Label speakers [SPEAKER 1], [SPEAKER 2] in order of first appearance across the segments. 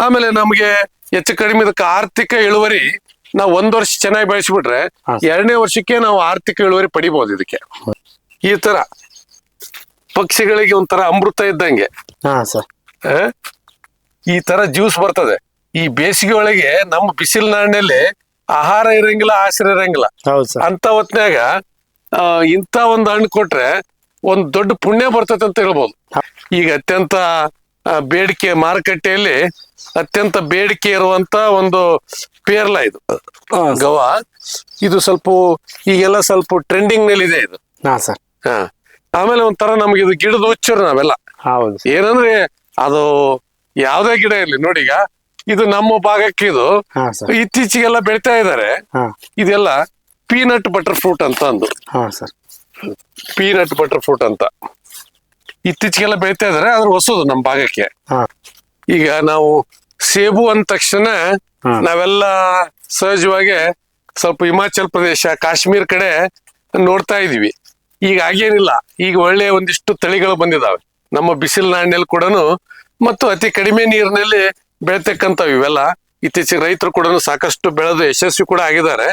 [SPEAKER 1] ಆಮೇಲೆ ನಮಗೆ ಹೆಚ್ಚು ಕಡಿಮೆ ಇದಕ್ಕೆ ಆರ್ಥಿಕ ಇಳುವರಿ ನಾವು ಒಂದ್ ವರ್ಷ ಚೆನ್ನಾಗಿ ಬೆಳೆಸ್ಬಿಟ್ರೆ. ಎರಡನೇ ವರ್ಷಕ್ಕೆ ನಾವು ಆರ್ಥಿಕ ಇಳುವರಿ ಪಡಿಬಹುದು ಇದಕ್ಕೆ. ಈ ತರ ಪಕ್ಷಿಗಳಿಗೆ ಒಂಥರ ಅಮೃತ ಇದ್ದಂಗೆ.
[SPEAKER 2] ಹಾ ಸರ್.
[SPEAKER 1] ಆ? ಈ ತರ ಜ್ಯೂಸ್ ಬರ್ತದೆ. ಈ ಬೇಸಿಗೆ ಒಳಗೆ ನಮ್ಮ ಬಿಸಿಲು ನಾಣ್ಯಲ್ಲಿ ಆಹಾರ ಇರಂಗಿಲ್ಲ ಆಶ್ರಯ ಇರಂಗಿಲ್ಲ.
[SPEAKER 2] ಹೌದು ಸರ್.
[SPEAKER 1] ಅಂತ ಹೊತ್ನ್ಯಾಗ ಆ, ಇಂಥ ಒಂದು ಹಣ್ಣು ಕೊಟ್ರೆ ಒಂದ್ ದೊಡ್ಡ ಪುಣ್ಯ ಬರ್ತೈತೆ ಅಂತ ಹೇಳ್ಬೋದು. ಈಗ ಅತ್ಯಂತ ಬೇಡಿಕೆ ಮಾರುಕಟ್ಟೆಯಲ್ಲಿ ಅತ್ಯಂತ ಬೇಡಿಕೆ ಇರುವಂತ ಒಂದು ಪೇರ್ಲ ಇದು. ಗವಾ. ಇದು ಸ್ವಲ್ಪ ಈಗೆಲ್ಲ ಸ್ವಲ್ಪ ಟ್ರೆಂಡಿಂಗ್ನಲ್ಲಿ ಇದೆ. ಇದು
[SPEAKER 2] ಹಾ ಸರ್.
[SPEAKER 1] ಹಾ. ಆಮೇಲೆ ಒಂಥರ ನಮ್ಗೆ ಇದು ಗಿಡದ ಹುಚ್ಚರು ನಾವೆಲ್ಲ.
[SPEAKER 2] ಹೌದು
[SPEAKER 1] ಏನಂದ್ರೆ ಅದು ಯಾವ್ದೇ ಗಿಡ ಇರ್ಲಿ ನೋಡಿ ಈಗ ಇದು ನಮ್ಮ ಭಾಗಕ್ಕೆ ಇದು
[SPEAKER 2] ಹಾ ಸರ್.
[SPEAKER 1] ಇತ್ತೀಚೆಗೆಲ್ಲ ಬೆಳಿತಾ ಇದ್ದಾರೆ
[SPEAKER 2] ಹಾ.
[SPEAKER 1] ಇದೆಲ್ಲ ಪೀನಟ್ ಬಟರ್ ಫ್ರೂಟ್ ಅಂತ ಅಂದು.
[SPEAKER 2] ಹಾ ಸರ್.
[SPEAKER 1] ಪೀನಟ್ ಬಟರ್ ಫ್ರೂಟ್ ಅಂತ. ಇತ್ತೀಚೆಗೆಲ್ಲ ಬೆಳೀತಾ ಇದಾರೆ ಆದ್ರೆ ಹೊಸದು ನಮ್ಮ ಭಾಗಕ್ಕೆ. ಈಗ ನಾವು ಸೇಬು ಅಂದ ತಕ್ಷಣ. ನಾವೆಲ್ಲ ಸಹಜವಾಗಿ ಸ್ವಲ್ಪ ಹಿಮಾಚಲ್ ಪ್ರದೇಶ ಕಾಶ್ಮೀರ್ ಕಡೆ ನೋಡ್ತಾ ಇದೀವಿ ಈಗ ಆಗೇನಿಲ್ಲ ಈಗ ಒಳ್ಳೆ ಒಂದಿಷ್ಟು ತಳಿಗಳು ಬಂದಿದಾವೆ. ನಮ್ಮ ಬಿಸಿಲು ನಾಡಿನಲ್ಲಿ ಕೂಡ ಮತ್ತು ಅತಿ ಕಡಿಮೆ ನೀರಿನಲ್ಲಿ ಬೆಳಿತಕ್ಕಂಥವು ಇವೆಲ್ಲ. ಇತ್ತೀಚೆಗೆ ರೈತರು ಕೂಡ ಸಾಕಷ್ಟು ಬೆಳೆದು ಯಶಸ್ವಿ ಕೂಡ ಆಗಿದ್ದಾರೆ.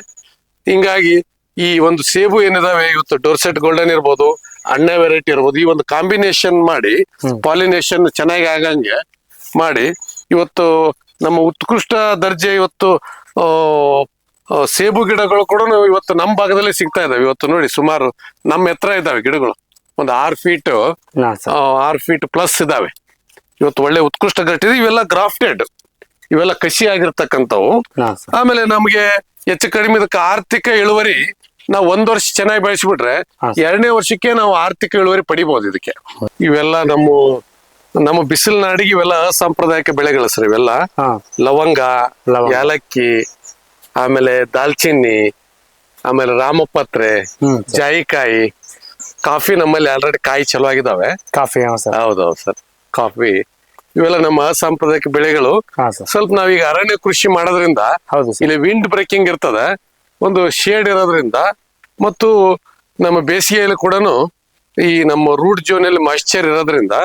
[SPEAKER 1] ಹಿಂಗಾಗಿ ಈ ಒಂದು ಸೇಬು ಏನಿದಾವೆ ಇವತ್ತು ಡೋರ್ಸೆಟ್ ಗೋಲ್ಡನ್ ಇರ್ಬೋದು ಅಣ್ಣ ವೆರೈಟಿ ಇರ್ಬೋದು. ಈ ಒಂದು ಕಾಂಬಿನೇಷನ್ ಮಾಡಿ ಪಾಲಿನೇಷನ್ ಚೆನ್ನಾಗಿ ಆಗಂಗೆ ಮಾಡಿ ಇವತ್ತು ನಮ್ಮ ಉತ್ಕೃಷ್ಟ ದರ್ಜೆ ಇವತ್ತು ಸೇಬು ಗಿಡಗಳು ಕೂಡ ಇವತ್ತು ನಮ್ಮ ಭಾಗದಲ್ಲಿ ಸಿಗ್ತಾ ಇದಾವೆ. ಇವತ್ತು ನೋಡಿ ಸುಮಾರು ನಮ್ಮ ಎತ್ತರ ಇದಾವೆ ಗಿಡಗಳು. ಒಂದು ಆರು ಫೀಟ್ ಆರು ಫೀಟ್ ಪ್ಲಸ್ ಇದಾವೆ. ಇವತ್ತು ಒಳ್ಳೆ ಉತ್ಕೃಷ್ಟ ಗಟ್ಟಿ ಇವೆಲ್ಲ ಗ್ರಾಫ್ಟೆಡ್ ಇವೆಲ್ಲ ಕಸಿ ಆಗಿರ್ತಕ್ಕಂಥವು. ಆಮೇಲೆ ನಮಗೆ ಹೆಚ್ಚು ಕಡಿಮೆ ಇದಕ್ಕೆ ಆರ್ಥಿಕ ಇಳುವರಿ ನಾವು ಒಂದ್ ವರ್ಷ ಚೆನ್ನಾಗಿ ಬೆಳೆಸಿಬಿಟ್ರೆ ಎರಡನೇ ವರ್ಷಕ್ಕೆ ನಾವು ಆರ್ಥಿಕ ಇಳುವರಿ ಪಡಿಬಹುದು ಇದಕ್ಕೆ. ಇವೆಲ್ಲ ನಮ್ಮ ನಮ್ಮ ಬಿಸಿಲು ನಾಡಿಗೆ ಇವೆಲ್ಲ ಅಸಾಂಪ್ರದಾಯಿಕ ಬೆಳೆಗಳು ಸರ್ ಇವೆಲ್ಲ. ಲವಂಗ. ಯಾಲಕ್ಕಿ ಆಮೇಲೆ ದಾಲ್ಚಿನ್ನಿ ಆಮೇಲೆ ರಾಮಪತ್ರೆ ಜಾಯಿಕಾಯಿ ಕಾಫಿ ನಮ್ಮಲ್ಲಿ ಆಲ್ರೆಡಿ ಕಾಯಿ ಚಲೋ ಆಗಿದಾವೆ.
[SPEAKER 2] ಕಾಫಿ
[SPEAKER 1] ಹೌದೌದು ಸರ್. ಕಾಫಿ ಇವೆಲ್ಲ ನಮ್ಮ ಅಸಾಂಪ್ರದಾಯಿಕ ಬೆಳೆಗಳು. ಸ್ವಲ್ಪ ನಾವೀಗ ಅರಣ್ಯ ಕೃಷಿ ಮಾಡೋದ್ರಿಂದ ಇಲ್ಲಿ ವಿಂಡ್ ಬ್ರೇಕಿಂಗ್ ಇರ್ತದೆ. ಒಂದು ಶೇಡ್ ಇರೋದ್ರಿಂದ ಮತ್ತು ನಮ್ಮ ಬೇಸಿಗೆಯಲ್ಲಿ ಕೂಡ ಈ ನಮ್ಮ ರೂಟ್ ಜೋನ್ ಅಲ್ಲಿ ಮಾಯಿಶ್ಚರ್ ಇರೋದ್ರಿಂದ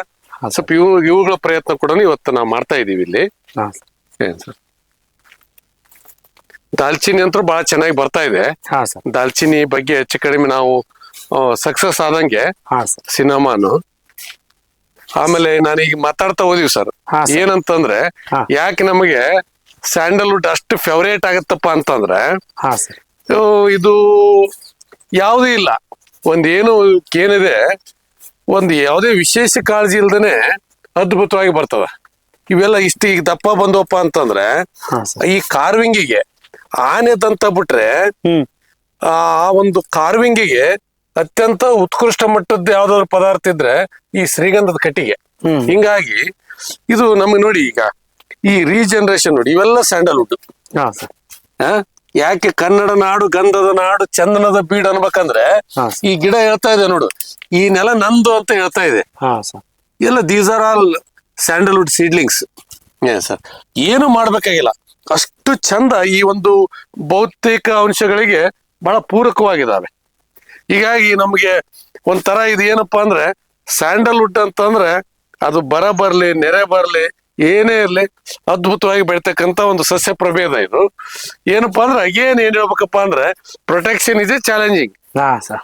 [SPEAKER 1] ಸ್ವಲ್ಪ ಇವು ಇವುಗಳ ಪ್ರಯತ್ನ ಕೂಡ ಇವತ್ತು ನಾವು ಮಾಡ್ತಾ ಇದೀವಿ ಇಲ್ಲಿ.
[SPEAKER 2] ದಾಲ್ಚಿನಿ
[SPEAKER 1] ಏನ್ ಸರ್ ದಾಲ್ಚಿನ್ನಿ ಅಂತೂ ಬಹಳ ಚೆನ್ನಾಗಿ ಬರ್ತಾ ಇದೆ. ದಾಲ್ಚಿನ್ನಿ ಬಗ್ಗೆ ಹೆಚ್ಚು ಕಡಿಮೆ ನಾವು ಸಕ್ಸಸ್ ಆದಂಗೆ ಸಿನಿಮಾನು. ಆಮೇಲೆ ನಾನೀಗ ಮಾತಾಡ್ತಾ ಹೋದಿವಿ ಸರ್. ಏನಂತಂದ್ರೆ ಯಾಕೆ ನಮಗೆ ಸ್ಯಾಂಡಲ್ವುಡ್ ಅಷ್ಟು ಫೇವರೇಟ್ ಆಗತ್ತಪ್ಪ ಅಂತಂದ್ರೆ ಇದು ಯಾವುದೂ ಇಲ್ಲ. ಒಂದೇನು ಏನಿದೆ ಒಂದು ಯಾವುದೇ ವಿಶೇಷ ಕಾಳಜಿ ಇಲ್ದೇನೆ ಅದ್ಭುತವಾಗಿ ಬರ್ತದ. ಇವೆಲ್ಲ ಇಷ್ಟು ಈಗ ದಪ್ಪ ಬಂದವಪ್ಪ ಅಂತಂದ್ರೆ ಈ ಕಾರ್ವಿಂಗಿಗೆ ಆನೆ ದಂತ ಬಿಟ್ರೆ ಆ ಒಂದು ಕಾರ್ವಿಂಗಿಗೆ ಅತ್ಯಂತ ಉತ್ಕೃಷ್ಟ ಮಟ್ಟದ ಯಾವ್ದಾದ್ರು ಪದಾರ್ಥ ಇದ್ರೆ ಈ ಶ್ರೀಗಂಧದ ಕಟ್ಟಿಗೆ. ಹಿಂಗಾಗಿ ಇದು ನಮಗೆ ನೋಡಿ ಈಗ ಈ ರೀಜನರೇಷನ್ ನೋಡಿ ಇವೆಲ್ಲ ಸ್ಯಾಂಡಲ್ವುಡ್
[SPEAKER 2] ಹಾ ಸರ್.
[SPEAKER 1] ಆ? ಯಾಕೆ ಕನ್ನಡ ನಾಡು ಗಂಧದ ನಾಡು ಚಂದನದ ಬೀಡು ಅನ್ಬೇಕಂದ್ರೆ. ಈ ಗಿಡ ಹೇಳ್ತಾ ಇದೆ ನೋಡು. ಈ ನೆಲ ನಂದು ಅಂತ ಹೇಳ್ತಾ ಇದೆ. ಎಲ್ಲ these are all sandalwood seedlings sir. ಏನು ಮಾಡ್ಬೇಕಾಗಿಲ್ಲ. ಅಷ್ಟು ಚಂದ ಈ ಒಂದು ಭೌತಿಕ ಅಂಶಗಳಿಗೆ ಬಹಳ ಪೂರಕವಾಗಿದ್ದಾವೆ ಹೀಗಾಗಿ ನಮಗೆ ಒಂಥರ ಇದು ಏನಪ್ಪಾ ಅಂದ್ರೆ ಸ್ಯಾಂಡಲ್ವುಡ್ ಅಂತಂದ್ರೆ ಅದು ಬರ ಬರ್ಲಿ ನೆರೆ ಬರ್ಲಿ ಏನೇ ಇರಲಿ ಅದ್ಭುತವಾಗಿ ಬೆಳಿತಕ್ಕಂತ ಒಂದು ಸಸ್ಯ ಪ್ರಭೇದ ಇದು. ಏನಪ್ಪಾ ಅಂದ್ರೆ ಅಗೇನ್ ಏನ್ ಹೇಳ್ಬೇಕಪ್ಪ ಅಂದ್ರೆ ಪ್ರೊಟೆಕ್ಷನ್ ಇಸ್ ಎ ಚಾಲೆಂಜಿಂಗ್
[SPEAKER 2] ಹಾ ಸರ್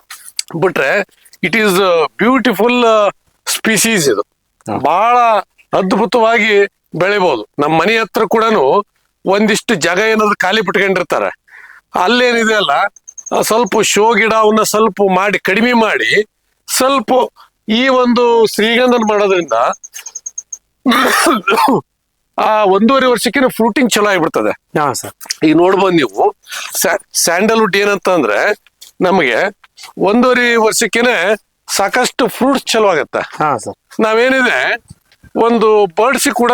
[SPEAKER 1] ಬಿಟ್ರೆ ಇಟ್ ಈಸ್ ಬ್ಯೂಟಿಫುಲ್ ಸ್ಪೀಸೀಸ್ ಇದು. ಬಹಳ ಅದ್ಭುತವಾಗಿ ಬೆಳಿಬಹುದು ನಮ್ಮ ಮನೆ ಹತ್ರ ಕೂಡ ಒಂದಿಷ್ಟು ಜಾಗ ಏನಾದ್ರು ಖಾಲಿ ಬಿಟ್ಕೊಂಡಿರ್ತಾರೆ ಅಲ್ಲೇನಿದೆ ಅಲ್ಲ ಸ್ವಲ್ಪ ಶೋ ಗಿಡವನ್ನ ಸ್ವಲ್ಪ ಮಾಡಿ ಕಡಿಮೆ ಮಾಡಿ ಸ್ವಲ್ಪ ಈ ಒಂದು ಶ್ರೀಗಂಧನ ಮಾಡೋದ್ರಿಂದ ಆ ಒಂದೂವರೆ ವರ್ಷಕ್ಕೆ ಫ್ರೂಟಿಂಗ್ ಚಲೋ ಆಗಿಬಿಡ್ತದೆ.
[SPEAKER 2] ಹಾ ಸರ್
[SPEAKER 1] ಈಗ ನೋಡ್ಬೋದು ನೀವು ಸ್ಯಾಂಡಲ್ವುಡ್ ಏನಂತ ಅಂದ್ರೆ ನಮಗೆ ಒಂದೂವರೆ ವರ್ಷಕ್ಕೇನೆ ಸಾಕಷ್ಟು ಫ್ರೂಟ್ಸ್ ಚಲೋ ಆಗತ್ತೆ.
[SPEAKER 2] ಹಾ ಸರ್
[SPEAKER 1] ನಾವೇನಿದೆ ಒಂದು ಬರ್ಡ್ಸ್ ಕೂಡ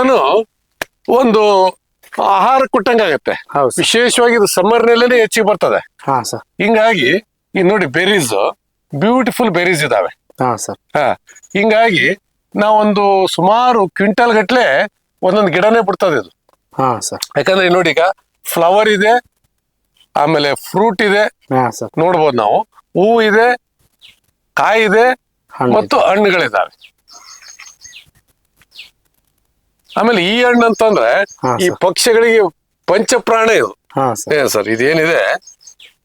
[SPEAKER 1] ಒಂದು ಆಹಾರ ಕೊಟ್ಟಂಗಾಗತ್ತೆ
[SPEAKER 2] ಹೌದು ಸರ್
[SPEAKER 1] ವಿಶೇಷವಾಗಿ ಇದು ಸಮ್ಮರ್ನಲ್ಲೇ ಹೆಚ್ಚಿಗೆ ಬರ್ತದೆ.
[SPEAKER 2] ಹಾ ಸರ್
[SPEAKER 1] ಹಿಂಗಾಗಿ ಈ ನೋಡಿ ಬೆರೀಸ್ ಬ್ಯೂಟಿಫುಲ್ ಬೆರೀಸ್ ಇದಾವೆ.
[SPEAKER 2] ಹಾ ಸರ್
[SPEAKER 1] ಹಾ ಹಿಂಗಾಗಿ ನಾವೊಂದು ಸುಮಾರು ಕ್ವಿಂಟಲ್ ಗಟ್ಲೆ ಒಂದೊಂದು ಗಿಡನೇ ಬಿಡ್ತದೆ ಇದು
[SPEAKER 2] ಹಾ ಸರ್.
[SPEAKER 1] ಯಾಕಂದ್ರೆ ಇಲ್ಲಿ ನೋಡಿ ಈಗ ಫ್ಲವರ್ ಇದೆ ಆಮೇಲೆ ಫ್ರೂಟ್ ಇದೆ
[SPEAKER 2] ಹಾ ಸರ್.
[SPEAKER 1] ನೋಡ್ಬೋದು ನಾವು. ಹೂವು ಇದೆ ಕಾಯಿ ಇದೆ
[SPEAKER 2] ಹಣ್ಣು
[SPEAKER 1] ಮತ್ತು ಹಣ್ಣುಗಳಿದ್ದಾವೆ ಆಮೇಲೆ ಈ ಹಣ್ಣು ಅಂತಂದ್ರೆ
[SPEAKER 2] ಹಾ,
[SPEAKER 1] ಈ. ಪಕ್ಷಿಗಳಿಗೆ ಪಂಚಪ್ರಾಣ ಇದು.
[SPEAKER 2] ಹಾ ಸರ್.
[SPEAKER 1] ಏನ್ ಸರ್ ಇದೇನಿದೆ?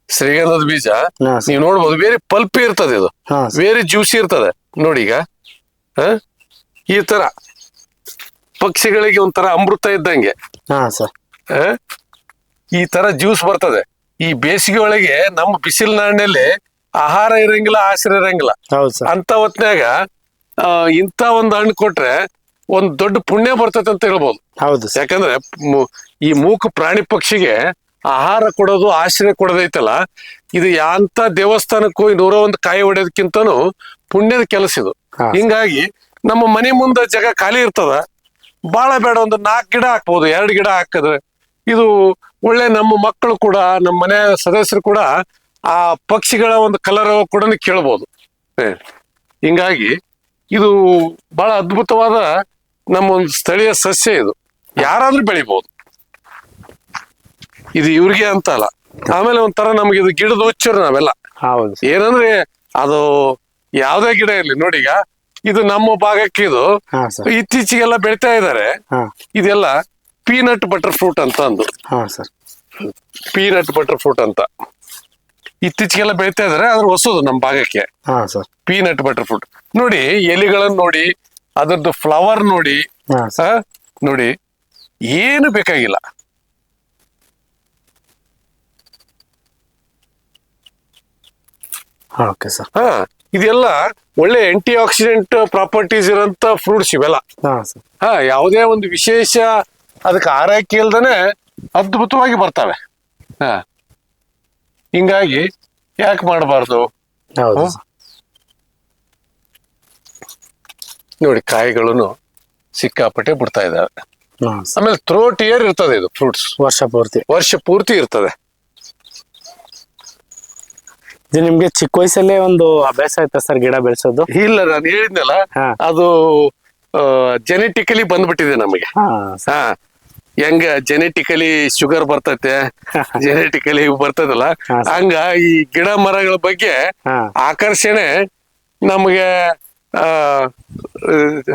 [SPEAKER 1] ಶ್ರೀಗಂಧದ ಬೀಜ.
[SPEAKER 2] ಹಾ ಸರ್.
[SPEAKER 1] ನೀವು ನೋಡ್ಬೋದು ಬೇರೆ ಪಲ್ಪಿ ಇರ್ತದೆ ಇದು.
[SPEAKER 2] ಹಾ ಸರ್.
[SPEAKER 1] ಬೇರೆ ಜ್ಯೂಸಿ ಇರ್ತದೆ. ನೋಡಿ ಈಗ ಹ? ಈ ತರ ಪಕ್ಷಿಗಳಿಗೆ ಒಂಥರ ಅಮೃತ ಇದ್ದಂಗೆ.
[SPEAKER 2] ಹಾ ಸರ್
[SPEAKER 1] ಹ? ಈ ತರ ಜ್ಯೂಸ್ ಬರ್ತದೆ. ಈ ಬೇಸಿಗೆ ಒಳಗೆ ನಮ್ಮ ಬಿಸಿಲು ನಾಣ್ಯಲ್ಲಿ ಆಹಾರ ಇರಂಗಿಲ್ಲ ಆಶ್ರಯ ಇರಂಗಿಲ್ಲ.
[SPEAKER 2] ಹೌದು ಸರ್
[SPEAKER 1] ಅಂತ ಹೊತ್ನ್ಯಾಗ ಆ, ಇಂಥ ಒಂದು ಹಣ್ಣು ಕೊಟ್ರೆ ಒಂದ್ ದೊಡ್ಡ ಪುಣ್ಯ ಬರ್ತೈತೆ ಅಂತ ಹೇಳ್ಬೋದು.
[SPEAKER 2] ಹೌದು ಸರ್
[SPEAKER 1] ಯಾಕಂದ್ರೆ ಮು- ಈ ಮೂಕ ಪ್ರಾಣಿ ಪಕ್ಷಿಗೆ ಆಹಾರ ಕೊಡೋದು ಆಶ್ರಯ ಕೊಡೋದೈತಲ್ಲ ಇದು ಯಾಂತ ದೇವಸ್ಥಾನಕ್ಕೂ ನೂರ ಒಂದು ಕಾಯಿ ಹೊಡೆಯೋದಕ್ಕಿಂತನೂ ಪುಣ್ಯದ ಕೆಲಸ ಇದು.
[SPEAKER 2] ಹಾ.
[SPEAKER 1] ಹಿಂಗಾಗಿ ನಮ್ಮ ಮನೆ ಮುಂದೆ ಜಾಗ ಖಾಲಿ ಇರ್ತದ. ಬಾಳ ಬೇಡ ಒಂದು ನಾಲ್ಕು ಗಿಡ ಹಾಕ್ಬೋದು ಎರಡು ಗಿಡ ಹಾಕಿದ್ರೆ. ಇದು ಒಳ್ಳೆ ನಮ್ಮ ಮಕ್ಕಳು ಕೂಡ ನಮ್ಮ ಮನೆ ಸದಸ್ಯರು ಕೂಡ ಆ ಪಕ್ಷಿಗಳ ಒಂದು ಕಲರ್ ಕೂಡ ಕೇಳ್ಬೋದು. ಹಿಂಗಾಗಿ ಇದು ಬಹಳ ಅದ್ಭುತವಾದ ನಮ್ಮ ಒಂದು ಸ್ಥಳೀಯ ಸಸ್ಯ ಇದು. ಯಾರಾದ್ರೂ ಬೆಳಿಬಹುದು ಇದು ಇವ್ರಿಗೆ ಅಂತ ಅಲ್ಲ. ಆಮೇಲೆ ಒಂಥರ ನಮ್ಗೆ ಇದು ಗಿಡದ ಹುಚ್ಚರು ನಾವೆಲ್ಲ.
[SPEAKER 2] ಹೌದು
[SPEAKER 1] ಏನಂದ್ರೆ ಅದು ಯಾವ್ದೇ ಗಿಡ ಇರ್ಲಿ ನೋಡಿ ಈಗ ಇದು ನಮ್ಮ ಭಾಗಕ್ಕೆ
[SPEAKER 2] ಸರ್.
[SPEAKER 1] ಇತ್ತೀಚೆಗೆಲ್ಲ ಬೆಳಿತಾ ಇದ್ದಾರೆ. ಇದೆಲ್ಲ ಪೀನಟ್ ಬಟರ್ ಫ್ರೂಟ್ ಅಂತ ಅಂದು
[SPEAKER 2] ಹಾ ಸರ್.
[SPEAKER 1] ಪೀನಟ್ ಬಟರ್ ಫ್ರೂಟ್ ಅಂತ. ಇತ್ತೀಚೆಗೆಲ್ಲ ಬೆಳಿತಾ ಇದಾರೆ ಅದ್ರ ಹೊಸದು ನಮ್ಮ ಭಾಗಕ್ಕೆ.
[SPEAKER 2] ಹಾ ಸರ್.
[SPEAKER 1] Peanut butter fruit. ನೋಡಿ ಎಲೆಗಳನ್ನ ನೋಡಿ ಅದರದ್ದು ಫ್ಲವರ್ ನೋಡಿ ನೋಡಿ ಏನು ಬೇಕಾಗಿಲ್ಲ.
[SPEAKER 2] Okay sir.
[SPEAKER 1] ಹಾ. ಇದೆಲ್ಲ ಒಳ್ಳೆ ಆಂಟಿ ಆಕ್ಸಿಡೆಂಟ್ ಪ್ರಾಪರ್ಟೀಸ್ ಇರೋಂತ ಫ್ರೂಟ್ಸ್ ಇವೆಲ್ಲ.
[SPEAKER 2] ಹಾ
[SPEAKER 1] ಯಾವುದೇ ಒಂದು ವಿಶೇಷ ಅದಕ್ಕೆ ಆರೈಕೆ ಇಲ್ದೇನೆ ಅದ್ಭುತವಾಗಿ ಬರ್ತವೆ. ಹಾ. ಹಿಂಗಾಗಿ ಯಾಕೆ ಮಾಡಬಾರ್ದು?
[SPEAKER 2] ಹೌದು
[SPEAKER 1] ನೋಡಿ ಕಾಯಿಗಳನ್ನು ಸಿಕ್ಕಾಪಟ್ಟೆ ಬಿಡ್ತಾ ಇದಾವೆ
[SPEAKER 2] ಹಾ
[SPEAKER 1] ಆಮೇಲೆ ಥ್ರೋಟ್ ಇಯರ್ ಇರ್ತದೆ ಇದು ಫ್ರೂಟ್ಸ್
[SPEAKER 2] ವರ್ಷ ಪೂರ್ತಿ.
[SPEAKER 1] ವರ್ಷ ಪೂರ್ತಿ ಇರ್ತದೆ.
[SPEAKER 2] ಇದು ನಿಮ್ಗೆ ಚಿಕ್ಕ ವಯಸ್ಸಲ್ಲೇ ಒಂದು ಅಭ್ಯಾಸ ಆಯ್ತಾ ಸರ್ ಗಿಡ ಬೆಳೆಸೋದು?
[SPEAKER 1] ಇಲ್ಲ ನಾನು ಹೇಳಿದ್ನಲ್ಲ
[SPEAKER 2] ಹಾ.
[SPEAKER 1] ಅದು ಜೆನೆಟಿಕಲಿ ಬಂದ್ಬಿಟ್ಟಿದೆ ನಮಗೆ.
[SPEAKER 2] ಹಾ
[SPEAKER 1] ಹಾ. ಹೆಂಗ ಜೆನೆಟಿಕಲಿ ಶುಗರ್ ಬರ್ತೈತೆ ಜೆನೆಟಿಕಲಿ ಬರ್ತದಲ್ಲ
[SPEAKER 2] ಹಾ, ಸರ್.
[SPEAKER 1] ಹಂಗ ಈ ಗಿಡ ಮರಗಳ ಬಗ್ಗೆ
[SPEAKER 2] ಹಾ.
[SPEAKER 1] ಆಕರ್ಷಣೆ ನಮಗೆ ಆ,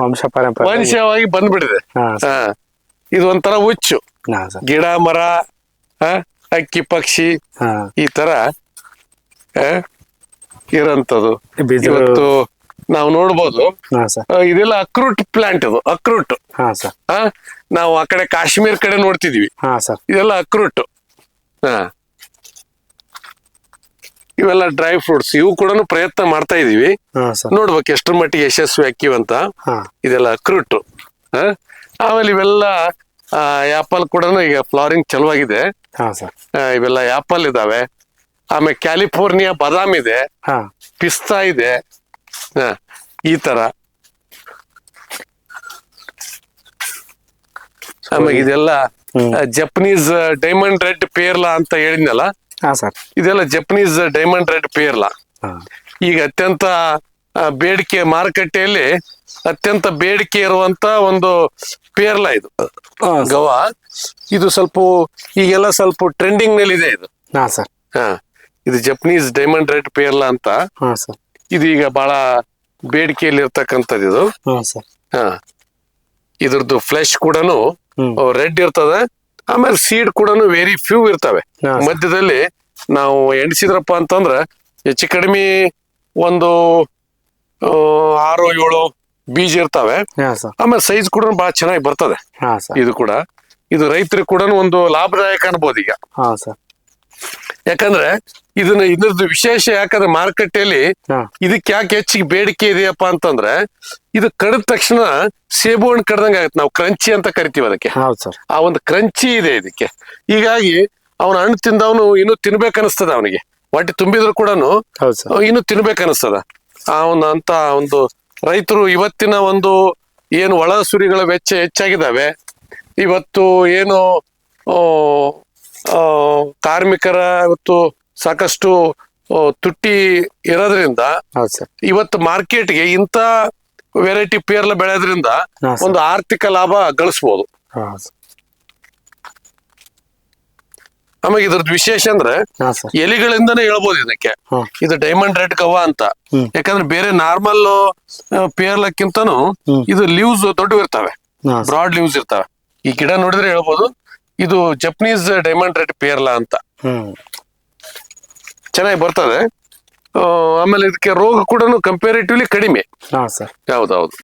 [SPEAKER 2] ವಂಶ ಪರಂಪರೆ.
[SPEAKER 1] ವಂಶವಾಗಿ ಬಂದ್ಬಿಟ್ಟಿದೆ.
[SPEAKER 2] ಹಾ
[SPEAKER 1] ಹಾ. ಇದು ಒಂಥರ ಹುಚ್ಚು.
[SPEAKER 2] ಹಾ ಸರ್.
[SPEAKER 1] ಗಿಡ ಮರ ಆ, ಅಕ್ಕಿ ಪಕ್ಷಿ
[SPEAKER 2] ಹಾ.
[SPEAKER 1] ಈ ತರ
[SPEAKER 2] ಬಿದಿರು
[SPEAKER 1] ಇವತ್ತು ನಾವು ನೋಡ್ಬೋದು. ಇದೆಲ್ಲ ಅಕ್ರೂಟ್ ಪ್ಲಾಂಟ್ ಅದು ಅಕ್ರೂಟ್.
[SPEAKER 2] ಹಾ ಸರ್.
[SPEAKER 1] ಆ ನಾವು ಆ ಕಡೆ ಕಾಶ್ಮೀರ್ ಕಡೆ ನೋಡ್ತಿದೀವಿ.
[SPEAKER 2] ಹಾ ಸರ್.
[SPEAKER 1] ಇದೆಲ್ಲ ಅಕ್ರೂಟ್. ಹಾ. ಇವೆಲ್ಲ ಡ್ರೈ ಫ್ರೂಟ್ಸ್ ಇವು ಕೂಡ ಪ್ರಯತ್ನ ಮಾಡ್ತಾ ಇದೀವಿ.
[SPEAKER 2] ಹಾ ಸರ್.
[SPEAKER 1] ನೋಡ್ಬೇಕು ಎಷ್ಟರ ಮಟ್ಟಿಗೆ ಯಶಸ್ವಿ ಅಕ್ಕಿವಂತ
[SPEAKER 2] ಹಾ.
[SPEAKER 1] ಇದೆಲ್ಲ ಅಕ್ರೂಟ್. ಆಮೇಲೆ ಇವೆಲ್ಲ ಆಪಲ್ ಕೂಡ ಈಗ ಫ್ಲವರಿಂಗ್ ಚಲುವಾಗಿದೆ.
[SPEAKER 2] ಹಾ ಸರ್.
[SPEAKER 1] ಆ, ಇವೆಲ್ಲ ಆಪಲ್ ಇದಾವೆ. ಆಮೇಲೆ ಕ್ಯಾಲಿಫೋರ್ನಿಯಾ ಬಾದಾಮ್ ಇದೆ.
[SPEAKER 2] ಹಾ.
[SPEAKER 1] ಪಿಸ್ತಾ ಇದೆ. ಹ, ಈ ತರ. ಆಮೇಲೆ ಇದೆಲ್ಲ
[SPEAKER 2] ಹ್ಮ್.
[SPEAKER 1] ಜಪನೀಸ್ ಡೈಮಂಡ್ ರೆಡ್ ಪೇರ್ಲಾ ಅಂತ ಹೇಳಿದ್ನಲ್ಲ?
[SPEAKER 2] ಹಾ ಸರ್.
[SPEAKER 1] ಇದೆಲ್ಲ ಜಪನೀಸ್ ಡೈಮಂಡ್ ರೆಡ್ ಪೇರ್ಲಾ.
[SPEAKER 2] ಹಾ.
[SPEAKER 1] ಈಗ ಅತ್ಯಂತ ಆ, ಬೇಡಿಕೆ ಮಾರುಕಟ್ಟೆಯಲ್ಲಿ ಅತ್ಯಂತ ಬೇಡಿಕೆ ಇರುವಂತ ಒಂದು ಪೇರ್ಲಾ ಇದು.
[SPEAKER 2] ಸರ್.
[SPEAKER 1] ಗವ ಇದು ಸ್ವಲ್ಪ ಈಗೆಲ್ಲ ಸ್ವಲ್ಪ ಟ್ರೆಂಡಿಂಗ್ನಲ್ಲಿ ಇದೆ ಇದು.
[SPEAKER 2] ಹಾ ಸರ್.
[SPEAKER 1] ಹಾ. ಇದು ಜಪನೀಸ್ ಡೈಮಂಡ್ ರೆಡ್ ಪೇರ್ಲ ಅಂತ.
[SPEAKER 2] ಇದೀಗ ಸರ್
[SPEAKER 1] ಇದು ಈಗ ಬಹಳ ಬೇಡಿಕೆಯಲ್ಲಿ ಇರ್ತಕ್ಕಂಥದ್ದು ಇದು.
[SPEAKER 2] ಹಾ ಸರ್
[SPEAKER 1] ಹಾ. ಇದ್ರದ್ದು ಫ್ಲೆಶ್ ಕೂಡ
[SPEAKER 2] ಹ್ಮ್.
[SPEAKER 1] ರೆಡ್ ಇರ್ತದೆ. ಆಮೇಲೆ ಸೀಡ್ ಕೂಡ ವೆರಿ ಫ್ಯೂ ಇರ್ತವೆ.
[SPEAKER 2] ಹಾ,
[SPEAKER 1] ಮಧ್ಯದಲ್ಲಿ ನಾವು ಎಣಿಸಿದ್ರಪ್ಪ ಅಂತಂದ್ರ ಹೆಚ್ಚು ಕಡಿಮೆ ಒಂದು ಆ, ಆರು ಏಳು ಬೀಜ ಇರ್ತವೆ.
[SPEAKER 2] ಹಾ ಸರ್
[SPEAKER 1] ಆಮೇಲೆ ಸೈಜ್ ಕೂಡ ಬಹಳ ಚೆನ್ನಾಗಿ ಬರ್ತದೆ.
[SPEAKER 2] ಹಾ ಸರ್
[SPEAKER 1] ಇದು ಕೂಡ. ಇದು ರೈತರಿಗೆ ಕೂಡ ಒಂದು ಲಾಭದಾಯಕ ಅನ್ಬೋದು ಈಗ.
[SPEAKER 2] ಹಾ ಸರ್
[SPEAKER 1] ಯಾಕಂದ್ರೆ ಇದನ್ನ ಇದ್ರದ್ದು ವಿಶೇಷ ಯಾಕಂದ್ರೆ ಮಾರುಕಟ್ಟೆಯಲ್ಲಿ ಇದಕ್ಕೆ ಯಾಕೆ ಹೆಚ್ಚಿಗೆ ಬೇಡಿಕೆ ಇದೆಯಪ್ಪ ಅಂತಂದ್ರೆ ಇದು ಕಡದ ತಕ್ಷಣ ಸೇಬು ಹಣ್ಣು ಕಡ್ದಂಗ ಆಗುತ್ತೆ. ನಾವು ಕ್ರಂಚಿ ಅಂತ ಕರಿತೀವಿ ಅದಕ್ಕೆ. ಆ ಒಂದು ಕ್ರಂಚಿ ಇದೆ ಇದಕ್ಕೆ. ಹೀಗಾಗಿ ಅವನ ಹಣ್ಣು ತಿಂದವನು ಇನ್ನು ತಿನ್ಬೇಕನ್ನಿಸ್ತದ ಅವನಿಗೆ. ಹೊಟ್ಟೆ ತುಂಬಿದ್ರು ಕೂಡ ಇನ್ನು ತಿನ್ಬೇಕನ್ನಿಸ್ತದ. ಆ ಒಂದು ಅಂತ ಒಂದು ರೈತರು ಇವತ್ತಿನ ಒಂದು ಏನು ಒಳ ಸುರಿಗಳ ವೆಚ್ಚ ಹೆಚ್ಚಾಗಿದ್ದಾವೆ. ಇವತ್ತು ಏನು ಕಾರ್ಮಿಕರ ಇವತ್ತು ಸಾಕಷ್ಟು ತುಟ್ಟಿ ಇರೋದ್ರಿಂದ ಇವತ್ತು ಮಾರ್ಕೆಟ್ಗೆ ಇಂತ ವೆರೈಟಿ ಪೇರ್ಲ ಬೆಳೆಯೋದ್ರಿಂದ ಒಂದು ಆರ್ಥಿಕ ಲಾಭ ಗಳಿಸ್ಬೋದು. ಆಮೇಲೆ ಇದ್ರದ್ದು ವಿಶೇಷ ಅಂದ್ರೆ ಎಲಿಗಳಿಂದನೇ ಹೇಳ್ಬೋದು ಇದಕ್ಕೆ. ಇದು ಡೈಮಂಡ್ ರೆಡ್ ಕವ ಅಂತ. ಯಾಕಂದ್ರೆ ಬೇರೆ ನಾರ್ಮಲ್ ಪೇರ್ಲಕ್ಕಿಂತನೂ. ಇದು ಲೀವ್ಸ್ ದೊಡ್ಡ ಇರ್ತವೆ. ಬ್ರಾಡ್ ಲೀವ್ಸ್ ಇರ್ತವೆ. ಈ ಗಿಡ ನೋಡಿದ್ರೆ ಹೇಳ್ಬೋದು ಇದು ಜಪನೀಸ್ ಡೈಮಂಡ್ ರೆಡ್ ಪೇರ್ಲಾ ಅಂತ. ಚೆನ್ನಾಗಿ ಬರ್ತದೆ. ಆ, ಆಮೇಲೆ ಇದಕ್ಕೆ ರೋಗ ಕೂಡ ಕಂಪೇರಿಟಿವ್ಲಿ ಕಡಿಮೆ.
[SPEAKER 2] ಹಾ ಸರ್
[SPEAKER 1] ಹೌದೌದು.